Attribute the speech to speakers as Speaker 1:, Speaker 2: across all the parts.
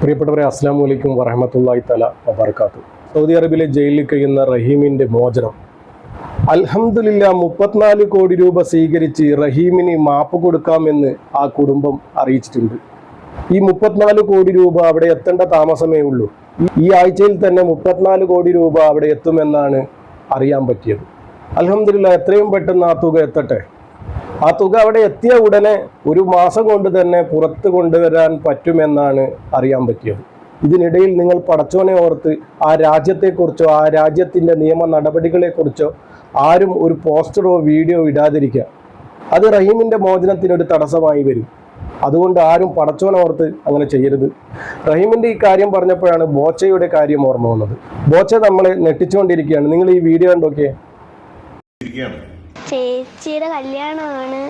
Speaker 1: പ്രിയപ്പെട്ടവരെ അസ്സാം വലൈക്കും വറഹമത്തല്ലായി തല വബർക്കാത്തു സൗദി അറേബ്യയിലെ ജയിലിൽ കഴിയുന്ന റഹീമിന്റെ മോചനം. അൽഹംദുലില്ല മുപ്പത്തിനാല് കോടി രൂപ സ്വീകരിച്ച് റഹീമിന് മാപ്പ് കൊടുക്കാമെന്ന് ആ കുടുംബം അറിയിച്ചിട്ടുണ്ട്. ഈ മുപ്പത്തിനാല് കോടി രൂപ അവിടെ എത്തേണ്ട താമസമേ ഉള്ളൂ. ഈ ആഴ്ചയിൽ തന്നെ മുപ്പത്തിനാല് കോടി രൂപ അവിടെ എത്തുമെന്നാണ് അറിയാൻ പറ്റിയത്. അലഹമില്ല എത്രയും പെട്ടെന്ന് ആ തുക എത്തട്ടെ? ആ തുക അവിടെ എത്തിയ ഉടനെ ഒരു മാസം കൊണ്ട് തന്നെ പുറത്ത് കൊണ്ടുവരാൻ പറ്റുമെന്നാണ് അറിയാൻ പറ്റിയത്. ഇതിനിടയിൽ നിങ്ങൾ പടച്ചോനെ ഓർത്ത് ആ രാജ്യത്തെക്കുറിച്ചോ ആ രാജ്യത്തിന്റെ നിയമ നടപടികളെക്കുറിച്ചോ ആരും ഒരു പോസ്റ്ററോ വീഡിയോ ഇടാതിരിക്കുക. അത് റഹീമിന്റെ മോചനത്തിനൊരു തടസ്സമായി വരും. അതുകൊണ്ട് ആരും പടച്ചോനെ ഓർത്ത് അങ്ങനെ ചെയ്യരുത്. റഹീമിന്റെ ഈ കാര്യം പറഞ്ഞപ്പോഴാണ് ബോച്ചയുടെ കാര്യം ഓർമ്മ വന്നത്. ബോച്ച നമ്മളെ ഞെട്ടിച്ചുകൊണ്ടിരിക്കുകയാണ്. നിങ്ങൾ ഈ വീഡിയോ കണ്ടോക്കിയേ?
Speaker 2: ചേച്ചിയുടെ കല്യാണമാണ്.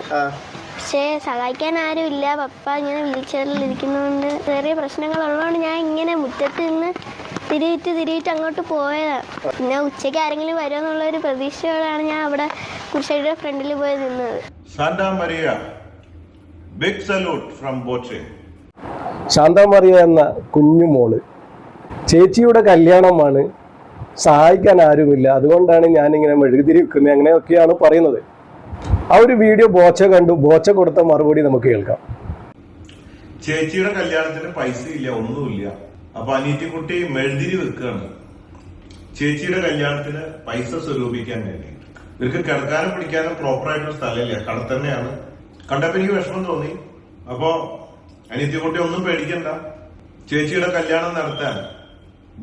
Speaker 2: പക്ഷേ സഹായിക്കാൻ ആരുമില്ല. പപ്പ ഇങ്ങനെ വീൽ ചെയറിൽ ഇരിക്കുന്നതുകൊണ്ട് ചെറിയ പ്രശ്നങ്ങളുള്ളതുകൊണ്ട് ഞാൻ ഇങ്ങനെ മുറ്റത്ത് നിന്ന് തിരിയിട്ട് തിരിയിട്ട് അങ്ങോട്ട് പോയതാണ് പിന്നെ ഉച്ചയ്ക്ക് ആരെങ്കിലും വരുമെന്നുള്ള ഒരു പ്രതീക്ഷയോടെയാണ് ഞാൻ അവിടെ കുരിശടിയുടെ ഫ്രണ്ടിൽ പോയി നിന്നത്.
Speaker 3: Shantha Maria big salute from Boche
Speaker 1: Shanthamaria എന്ന കുഞ്ഞുമോൾ ചേച്ചിയുടെ കല്യാണമാണ് സഹായിക്കാൻ ആരുമില്ല. അതുകൊണ്ടാണ് ഞാനിങ്ങനെ മെഴുകുതിരി വെക്കുന്നത് അങ്ങനെയൊക്കെയാണ് പറയുന്നത്. ആ ഒരു വീഡിയോ ബോച്ച കണ്ടു. ബോച്ച കൊടുത്ത മറുപടി നമുക്ക് കേൾക്കാം.
Speaker 3: ചേച്ചിയുടെ കല്യാണത്തിന് പൈസ ഇല്ല ഒന്നുമില്ല. അപ്പൊ അനീറ്റിക്കുട്ടി മെഴുതിരി വെക്കുകയാണ് ചേച്ചിയുടെ കല്യാണത്തിന് പൈസ സ്വരൂപിക്കാൻ വേണ്ടി. ഇവർക്ക് കിടക്കാനും പിടിക്കാനും പ്രോപ്പർ ആയിട്ടൊരു സ്ഥലമില്ല. കട തന്നെയാണ്. കണ്ടപ്പോ എനിക്ക് വിഷമം തോന്നി. അപ്പോ അനീറ്റിക്കുട്ടി ഒന്നും പേടിക്കണ്ട. ചേച്ചിയുടെ കല്യാണം നടത്താൻ.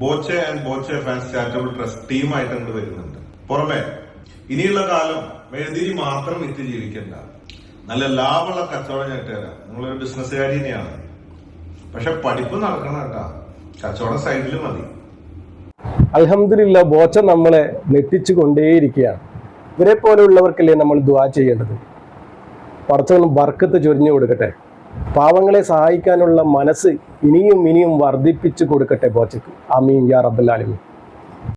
Speaker 3: Boche and Boche fans charitable trust ടീമായിട്ട് അങ്ങോട്ട് വരുന്നുണ്ട്. പുറമെ ഇനിയുള്ള കാലം മെഴുതിരി മാത്രം വിറ്റ് ജീവിക്കണ്ട. നല്ല ലാഭമുള്ള കച്ചവടം ഞാൻ ഇട്ടുതരാം നിങ്ങളൊരു ബിസിനസ്സുകാരി തന്നെയാണ്. പക്ഷെ പഠിപ്പ് നടക്കണം കേട്ടാ. കച്ചവടം സൈഡിൽ മതി.
Speaker 1: അലഹമില്ല ബോച്ച നമ്മളെ നെട്ടിച്ചു കൊണ്ടേയിരിക്കുകയാണ്. ഇവരെ പോലെയുള്ളവർക്കല്ലേ നമ്മൾ ദ്വാ ചെയ്യേണ്ടത്? പടച്ചവൻ ബർക്കത്ത് ചൊരിഞ്ഞു കൊടുക്കട്ടെ. പാവങ്ങളെ സഹായിക്കാനുള്ള മനസ്സ് ഇനിയും ഇനിയും വർദ്ധിപ്പിച്ചു കൊടുക്കട്ടെ ബോച്ചക്ക്. അമീൻ യാ റബ്ബുൽ ആലമീൻ.